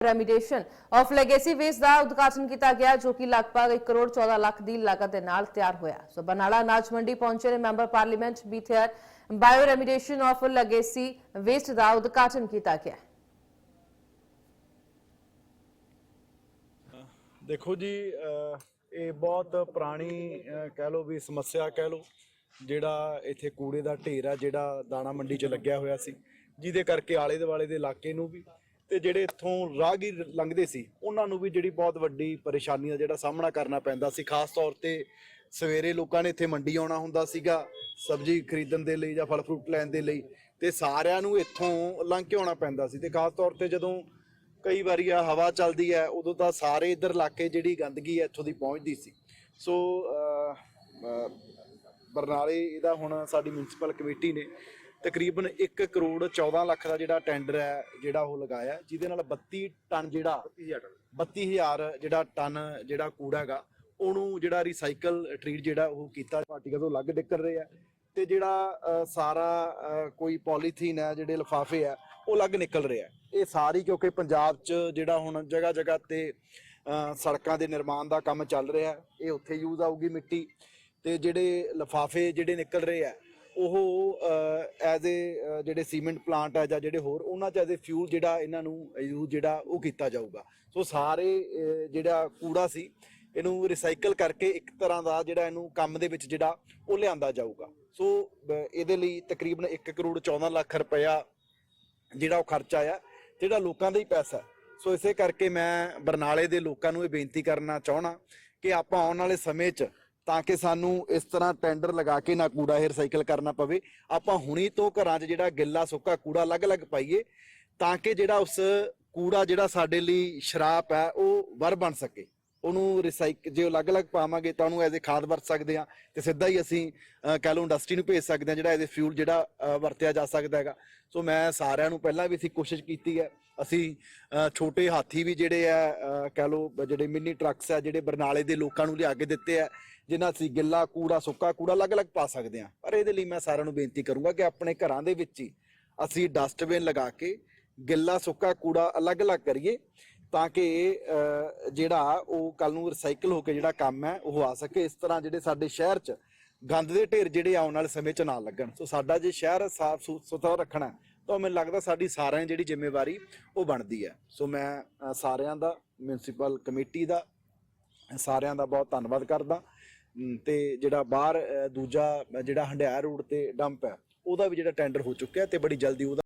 ਰੈਮੀਡੇਸ਼ਨ of legacy waste ਦਾ ਉਦਘਾਟਨ ਕੀਤਾ ਗਿਆ, ਜੋ ਕਿ ਲਗਭਗ 1 ਕਰੋੜ 14 ਲੱਖ ਦੀ ਲਾਗਤ ਦੇ ਨਾਲ ਤਿਆਰ ਹੋਇਆ। ਸੋ ਬਰਨਾਲਾ ਅਨਾਜ ਮੰਡੀ ਪਹੁੰਚੇ ਨੇ ਮੈਂਬਰ ਪਾਰਲੀਮੈਂਟ ਬੀਥੇਰ bioremediation of legacy waste ਦਾ ਉਦਘਾਟਨ ਕੀਤਾ ਗਿਆ। ਦੇਖੋ ਜੀ ਇਹ ਬਹੁਤ ਪੁਰਾਣੀ ਕਹਿ ਲਓ ਵੀ ਸਮੱਸਿਆ ਕਹਿ ਲਓ, ਜਿਹੜਾ ਇੱਥੇ ਕੂੜੇ ਦਾ ਢੇਰ ਆ, ਜਿਹੜਾ ਦਾਣਾ ਮੰਡੀ 'ਚ ਲੱਗਿਆ ਹੋਇਆ ਸੀ। ਜਿਹਦੇ ਕਰਕੇ ਆਲੇ ਦੁਆਲੇ ਦੇ ਇਲਾਕੇ ਨੂੰ ਵੀ ਤੇ ਜਿਹੜੇ ਇੱਥੋਂ ਰਾਹਗੀਰ ਲੰਘਦੇ ਸੀ, ਉਹਨਾਂ ਨੂੰ ਵੀ ਜਿਹੜੀ ਬਹੁਤ ਵੱਡੀ ਪਰੇਸ਼ਾਨੀ ਦਾ ਜਿਹੜਾ ਸਾਹਮਣਾ ਕਰਨਾ ਪੈਂਦਾ ਸੀ, ਖਾਸ ਤੌਰ ਤੇ ਸਵੇਰੇ ਲੋਕਾਂ ਨੇ ਇੱਥੇ ਮੰਡੀ ਆਉਣਾ ਹੁੰਦਾ ਸੀਗਾ, ਸਬਜ਼ੀ ਖਰੀਦਣ ਦੇ ਲਈ ਜਾਂ ਫਲ ਫਰੂਟ ਲੈਣ ਦੇ ਲਈ, ਤੇ ਸਾਰਿਆਂ ਨੂੰ ਇੱਥੋਂ ਲੰਘ ਕੇ ਆਉਣਾ ਪੈਂਦਾ ਸੀ ਤੇ ਖਾਸ ਤੌਰ ਤੇ ਜਦੋਂ ਕਈ ਵਾਰੀ ਆ ਹਵਾ ਚੱਲਦੀ ਹੈ, ਉਦੋਂ ਤਾਂ ਸਾਰੇ ਇਧਰ ਇਲਾਕੇ ਜਿਹੜੀ ਗੰਦਗੀ ਹੈ ਇੱਥੋਂ ਦੀ ਪਹੁੰਚਦੀ ਸੀ। ਸੋ ਬਰਨਾਲੇ ਇਹਦਾ ਹੁਣ ਸਾਡੀ ਮਿਊਨਿਸਪਲ ਕਮੇਟੀ ਨੇ ਤਕਰੀਬਨ 1 ਕਰੋੜ 14 ਲੱਖ ਦਾ ਜਿਹੜਾ ਟੈਂਡਰ ਹੈ ਜਿਹੜਾ ਉਹ ਲਗਾਇਆ ਹੈ, ਜਿਹਦੇ ਨਾਲ 32 ਟਨ ਜਿਹੜਾ 32000 ਜਿਹੜਾ ਟਨ ਜਿਹੜਾ ਕੂੜਾ ਹੈਗਾ ਉਹਨੂੰ ਜਿਹੜਾ ਰੀਸਾਈਕਲ ਟ੍ਰੀਟ ਜਿਹੜਾ ਉਹ ਕੀਤਾ ਪਾਰਟੀਕਲ ਤੋਂ ਅਲੱਗ ਨਿਕਲ ਰਿਹਾ ਤੇ ਜਿਹੜਾ ਸਾਰਾ ਕੋਈ ਪੋਲੀਥੀਨ ਹੈ ਜਿਹੜੇ ਲਿਫਾਫੇ ਆ ਉਹ ਅਲੱਗ ਨਿਕਲ ਰਿਹਾ ਹੈ। ਇਹ ਸਾਰੀ ਕਿਉਂਕਿ ਪੰਜਾਬ 'ਚ ਜਿਹੜਾ ਹੁਣ ਜਗ੍ਹਾ ਜਗ੍ਹਾ ਤੇ ਸੜਕਾਂ ਦੇ ਨਿਰਮਾਣ ਦਾ ਕੰਮ ਚੱਲ ਰਿਹਾ ਹੈ, ਇਹ ਉੱਥੇ ਯੂਜ਼ ਆਊਗੀ ਮਿੱਟੀ ਤੇ ਜਿਹੜੇ ਲਿਫਾਫੇ ਜਿਹੜੇ ਨਿਕਲ ਰਹੇ ਆ ਉਹ ਐਜ਼ ਏ ਜਿਹੜੇ ਸੀਮੈਂਟ ਪਲਾਂਟ ਆ ਜਾਂ ਜਿਹੜੇ ਹੋਰ, ਉਹਨਾਂ 'ਚ ਐਜ਼ ਏ ਫਿਊਲ ਜਿਹੜਾ ਇਹਨਾਂ ਨੂੰ ਯੂਜ਼ ਜਿਹੜਾ ਉਹ ਕੀਤਾ ਜਾਊਗਾ। ਸੋ ਸਾਰੇ ਜਿਹੜਾ ਕੂੜਾ ਸੀ, ਇਹਨੂੰ ਰਿਸਾਈਕਲ ਕਰਕੇ ਇੱਕ ਤਰ੍ਹਾਂ ਦਾ ਜਿਹੜਾ ਇਹਨੂੰ ਕੰਮ ਦੇ ਵਿੱਚ ਜਿਹੜਾ ਉਹ ਲਿਆਂਦਾ ਜਾਊਗਾ। ਸੋ ਇਹਦੇ ਲਈ ਤਕਰੀਬਨ 1 ਕਰੋੜ 14 ਲੱਖ ਰੁਪਇਆ ਜਿਹੜਾ ਉਹ ਖਰਚ ਆਇਆ, ਜਿਹੜਾ ਲੋਕਾਂ ਦਾ ਹੀ ਪੈਸਾ। ਸੋ ਇਸੇ ਕਰਕੇ ਮੈਂ ਬਰਨਾਲੇ ਦੇ ਲੋਕਾਂ ਨੂੰ ਇਹ ਬੇਨਤੀ ਕਰਨਾ ਚਾਹਣਾ ਕਿ ਆਪਾਂ ਆਉਣ ਵਾਲੇ ਸਮੇਂ 'ਚ ਤਾਂ ਕਿ ਸਾਨੂੰ ਇਸ ਤਰ੍ਹਾਂ ਟੈਂਡਰ ਲਗਾ ਕੇ ਨਾ ਕੂੜਾ ਇਹ ਰਿਸਾਈਕਲ ਕਰਨਾ ਪਵੇ। ਆਪਾਂ ਹੁਣੀ ਤੋਂ ਘਰਾਂ 'ਚ ਜਿਹੜਾ ਗਿੱਲਾ ਸੁੱਕਾ ਕੂੜਾ ਅਲੱਗ-ਅਲੱਗ ਪਾਈਏ ਤਾਂ ਕਿ ਜਿਹੜਾ ਉਸ ਕੂੜਾ ਜਿਹੜਾ ਸਾਡੇ ਲਈ ਸ਼ਰਾਪ ਹੈ, ਉਹ ਵਰ ਬਣ ਸਕੇ। ਉਹਨੂੰ ਰਿਸਾਈਕ ਜੇ ਅਲੱਗ-ਅਲੱਗ ਪਾਵਾਂਗੇ ਤਾਂ ਉਹਨੂੰ ਐਜ਼ ਅ ਖਾਦ ਵਰਤ ਸਕਦੇ ਆ ਤੇ ਸਿੱਧਾ ਹੀ ਅਸੀਂ ਅਹ, ਕਹਿ ਲਓ ਇੰਡਸਟਰੀ ਨੂੰ ਭੇਜ ਸਕਦੇ ਆ ਜਿਹੜਾ ਐਜ਼ ਅ ਫਿਊਲ ਜਿਹੜਾ ਵਰਤਿਆ ਜਾ ਸਕਦਾ ਹੈਗਾ। ਸੋ ਮੈਂ ਸਾਰਿਆਂ ਨੂੰ ਪਹਿਲਾਂ ਵੀ ਅਸੀਂ ਕੋਸ਼ਿਸ਼ ਕੀਤੀ ਹੈ ਅਸੀਂ ਛੋਟੇ ਹਾਥੀ ਵੀ ਜਿਹੜੇ ਆ ਅਹ, ਕਹਿ ਲਓ ਜਿਹੜੇ ਮਿੰਨੀ ਟਰੱਕਸ ਆ ਜਿਹੜੇ ਬਰਨਾਲੇ ਦੇ ਲੋਕਾਂ ਨੂੰ ਲਿਆ ਕੇ ਦਿੱਤੇ ਆ ਜਿਨ੍ਹਾਂ ਅਸੀਂ ਗਿੱਲਾ ਕੂੜਾ ਸੁੱਕਾ ਕੂੜਾ ਅਲੱਗ-ਅਲੱਗ ਪਾ ਸਕਦੇ ਆ ਪਰ ਇਹਦੇ ਲਈ ਮੈਂ ਸਾਰਿਆਂ ਨੂੰ ਬੇਨਤੀ ਕਰੂੰਗਾ ਕਿ ਆਪਣੇ ਘਰਾਂ ਦੇ ਵਿੱਚ ਹੀ ਅਸੀਂ ਡਸਟਬਿਨ ਲਗਾ ਕੇ ਗਿੱਲਾ ਸੁੱਕਾ ਕੂੜਾ ਅਲੱਗ-ਅਲੱਗ ਕਰੀਏ। ਤਾਂ ਕਿ ਜਿਹੜਾ ਉਹ ਕੱਲ ਨੂੰ ਰਿਸਾਈਕਲ ਹੋ ਕੇ ਜਿਹੜਾ ਕੰਮ ਹੈ ਉਹ ਆ ਸਕੇ। ਇਸ ਤਰ੍ਹਾਂ ਜਿਹੜੇ ਸਾਡੇ ਸ਼ਹਿਰ 'ਚ ਗੰਦ ਦੇ ਢੇਰ ਜਿਹੜੇ ਆਉਣ ਵਾਲੇ ਸਮੇਂ 'ਚ ਨਾ ਲੱਗਣ। ਸੋ ਸਾਡਾ ਜੇ ਸ਼ਹਿਰ ਸਾਫ਼ ਸੁਥਰਾ ਰੱਖਣਾ ਹੈ, ਤਾਂ ਮੈਨੂੰ ਲੱਗਦਾ ਸਾਡੀ ਸਾਰਿਆਂ ਦੀ ਜਿਹੜੀ ਜ਼ਿੰਮੇਵਾਰੀ ਉਹ ਬਣਦੀ ਹੈ। ਸੋ ਮੈਂ ਸਾਰਿਆਂ ਦਾ ਮਿਊਨਿਸਪਲ ਕਮੇਟੀ ਦਾ ਸਾਰਿਆਂ ਦਾ ਬਹੁਤ ਧੰਨਵਾਦ ਕਰਦਾ। ਅਮ, ਤੇ ਜਿਹੜਾ ਬਾਹਰ ਦੂਜਾ ਜਿਹੜਾ ਹੰਡਿਆਇਆ ਰੋਡ ਤੇ ਡੰਪ ਹੈ ਉਹਦਾ ਵੀ ਜਿਹੜਾ ਟੈਂਡਰ ਹੋ ਚੁੱਕਿਆ ਤੇ ਬੜੀ ਜਲਦੀ ਉਹਦਾ